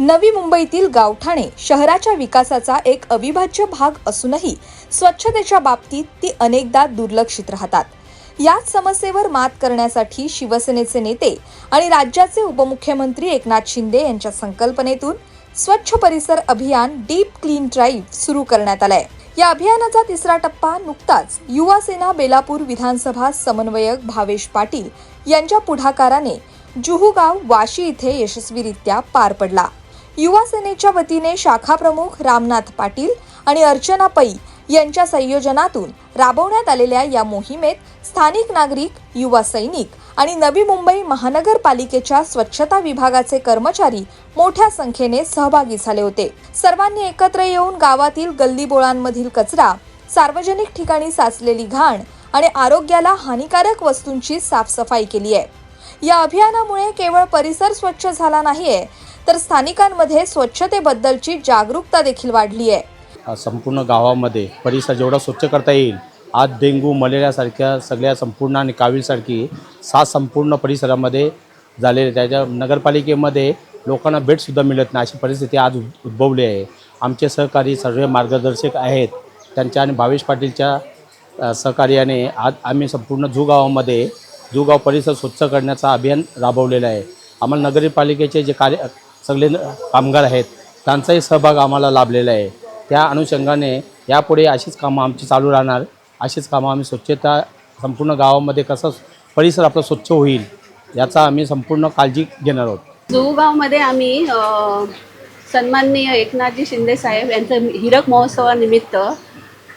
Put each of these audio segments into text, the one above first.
नवी मुंबईतील गावठाणे शहराच्या विकासाचा एक अविभाज्य भाग असूनही स्वच्छतेच्या बाबतीत ती अनेकदा दुर्लक्षित राहतात. याच समस्येवर मात करण्यासाठी शिवसेनेचे नेते आणि राज्याचे उपमुख्यमंत्री एकनाथ शिंदे यांच्या संकल्पनेतून स्वच्छ परिसर अभियान डीप क्लीन ड्राईव्ह सुरू करण्यात आलंय. या अभियानाचा तिसरा टप्पा नुकताच युवा सेना बेलापूर विधानसभा समन्वयक भावेश पाटील यांच्या पुढाकाराने जुहुगाव वाशी इथे यशस्वीरित्या पार पडला. युवा सेनेच्या वतीने शाखा प्रमुख रामनाथ पाटील आणि अर्चना पै यांच्या संयोजनातून राबवण्यात आलेल्या या मोहिमेत स्थानिक नागरिक युवा सैनिक आणि नवी मुंबई महानगरपालिकेच्या स्वच्छता विभागाचे कर्मचारी मोठ्या संख्येने सहभागी झाले होते. सर्वांनी एकत्र येऊन गावातील गल्लीबोळांमधील कचरा सार्वजनिक ठिकाणी साचलेली घाण आणि आरोग्याला हानिकारक वस्तूंची साफसफाई केली आहे. या अभियानामुळे केवळ परिसर स्वच्छ झाला नाहीये तर स्थानिकांमध्ये स्वच्छतेबद्दलची जागरूकता देखील वाढली आहे. संपूर्ण गावामध्ये परिसर जेवढा स्वच्छ करता येईल आज डेंग्यू मलेरियासारख्या सगळ्या संपूर्ण आणि कावीळसारखी सात संपूर्ण परिसरामध्ये झालेले त्याच्या नगरपालिकेमध्ये लोकांना बेडसुद्धा मिळत नाही अशी परिस्थिती आज उद्भवली आहे. आमचे सहकारी सर्व मार्गदर्शक आहेत. त्यांच्या आणि भावेश पाटीलच्या सहकार्याने आज आम्ही संपूर्ण जुगावामध्ये गावामध्ये परिसर स्वच्छ करण्याचा अभियान राबवलेलं आहे. आम्हाला नगरपालिकेचे जे कार्य सगळे कामगार आहेत. त्यांचाही सहभाग आम्हाला लाभलेला आहे. त्या अनुषंगाने यापुढे अशीच कामं आमची चालू राहणार. अशीच कामं आम्ही स्वच्छता संपूर्ण गावामध्ये कसं परिसर आपला स्वच्छ होईल याचा आम्ही संपूर्ण काळजी घेणार आहोत. जुहूगावमध्ये आम्ही सन्माननीय एकनाथजी शिंदे साहेब यांचं हिरक महोत्सवानिमित्त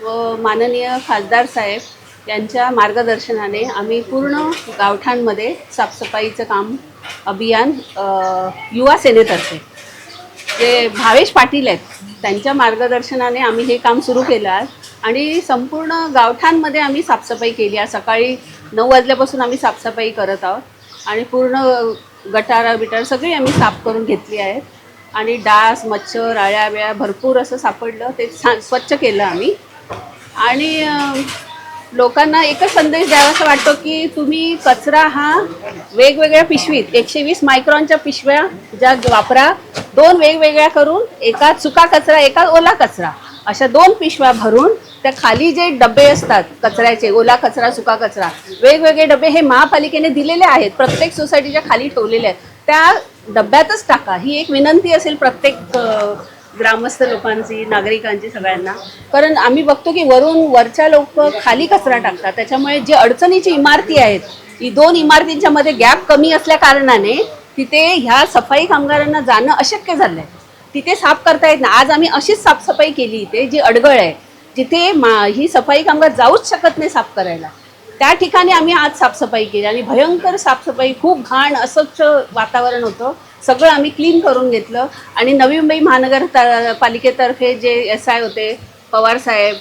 व माननीय खासदार साहेब यांच्या मार्गदर्शनाने आम्ही पूर्ण गावठाणमध्ये साफसफाईचं काम अभियान युवा सेनेतर्फे. जे भावेश पाटील आहेत त्यांच्या मार्गदर्शनाने आम्ही हे काम सुरू केलं आज. आणि संपूर्ण गावठाणमध्ये आम्ही साफसफाई केली आज. सकाळी नऊ वाजल्यापासून आम्ही साफसफाई करत आहोत. आणि पूर्ण गटारा बिटार सगळी आम्ही साफ करून घेतली आहेत. आणि डास मच्छर आळ्या बिळ्या भरपूर असं सापडलं. ते छान स्वच्छ केलं आम्ही. आणि लोकांना एकच संदेश द्यावा असा वाटतो की तुम्ही कचरा हा वेगवेगळ्या पिशवीत एकशे वीस मायक्रॉनच्या पिशव्या ज्या वापरा दोन वेगवेगळ्या करून एका सुका कचरा एका ओला कचरा अशा दोन पिशव्या भरून त्या खाली जे डबे असतात कचऱ्याचे ओला कचरा सुका कचरा वेगवेगळे डबे हे महापालिकेने दिलेले आहेत प्रत्येक सोसायटीच्या खाली ठेवलेले आहेत. त्या डब्यातच टाका ही एक विनंती असेल प्रत्येक ग्रामस्थ लोकांची नागरिकांची सगळ्यांना. कारण आम्ही बघतो की वरून वरच्या लोक खाली कचरा टाकतात. त्याच्यामुळे जे अडचणीची इमारती आहेत ही दोन इमारतींच्या मध्ये गॅप कमी असल्या कारणाने तिथे ह्या सफाई कामगारांना जाणं अशक्य झालं आहे तिथे साफ करता येत नाही. आज आम्ही अशीच साफसफाई केली इथे जी अडगळ आहे. जिथे मा ही सफाई कामगार जाऊच शकत नाही साफ करायला. त्या ठिकाणी आम्ही आज साफसफाई केली आणि भयंकर साफसफाई खूप घाण अस्वच्छ वातावरण होतं. सगळं आम्ही क्लीन करून घेतलं. आणि नवी मुंबई महानगर त- पालिकेतर्फे जे एस आय होते पवार साहेब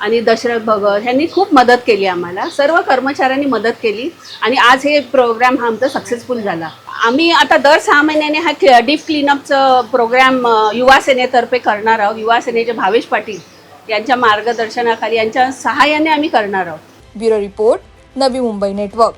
आणि दशरथ भगत ह्यांनी खूप मदत केली आम्हाला. सर्व कर्मचाऱ्यांनी मदत केली आणि आज हे प्रोग्राम हा आमचा सक्सेसफुल झाला. आम्ही आता दर सहा महिन्याने हा डीप क्लीनअपचं प्रोग्राम युवा सेनेतर्फे करणार आहोत. युवा सेनेचे भावेश पाटील यांच्या मार्गदर्शनाखाली यांच्या सहाय्याने आम्ही करणार आहोत. Bureau report Navi Mumbai network.